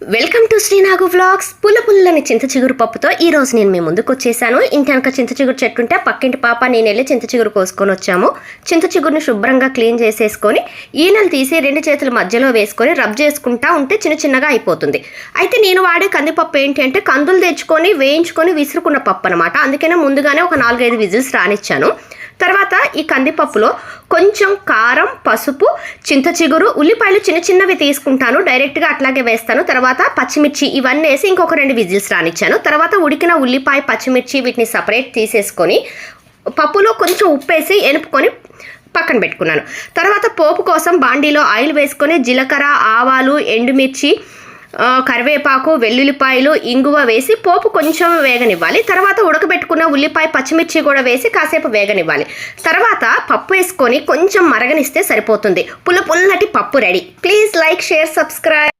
Welcome to శ్రీనాగు vlogs. పుల్ల పుల్లని చింత చిగురు పప్పుతో ఈ రోజు నేను మీ ముందుకు వచ్చేసాను. ఇంటి చింత చిగురు చెట్టు ఉంటే పక్కింటి పాప నేను వెళ్ళి చింత చిగురు కోసుకొని వచ్చాము. చింత చిగురుని శుభ్రంగా క్లీన్ చేసేసుకొని ఈనెలు తీసి రెండు చేతుల మధ్యలో వేసుకొని రబ్ చేసుకుంటా ఉంటే చిన్న చిన్నగా అయిపోతుంది. అయితే నేను వాడే కందిపప్పు ఏంటి అంటే కందులు తెచ్చుకొని వేయించుకొని విసురుకున్న పప్పు అనమాట అందుకనే ముందుగానే ఒక నాలుగైదు విజిల్స్ రానిచ్చాను. తర్వాత ఈ కందిపప్పులో కొంచెం కారం పసుపు చింత చిగురు ఉల్లిపాయలు చిన్న చిన్నవి తీసుకుంటాను. డైరెక్ట్గా అట్లాగే వేస్తాను. తర్వాత పచ్చిమిర్చి ఇవన్నీ వేసి ఇంకొక రెండు విజిల్స్ రానిచ్చాను. తర్వాత ఉడికిన ఉల్లిపాయ పచ్చిమిర్చి వీటిని సపరేట్ తీసేసుకొని పప్పులో కొంచెం ఉప్పు వేసి ఎనుపుకొని పక్కన పెట్టుకున్నాను. తర్వాత పోపు కోసం బాండీలో ఆయిల్ వేసుకొని జీలకర్ర ఆవాలు ఎండుమిర్చి కరివేపాకు వెల్లుల్లిపాయలు ఇంగువ వేసి పోపు కొంచెం వేగనివ్వాలి. తర్వాత ఉడకబెట్టుకున్న ఉల్లిపాయ పచ్చిమిర్చి కూడా వేసి కాసేపు వేగనివ్వాలి. తర్వాత పప్పు వేసుకొని కొంచెం మరగనిస్తే సరిపోతుంది. పుల్ల పుల్లటి పప్పు ready. Please like share subscribe.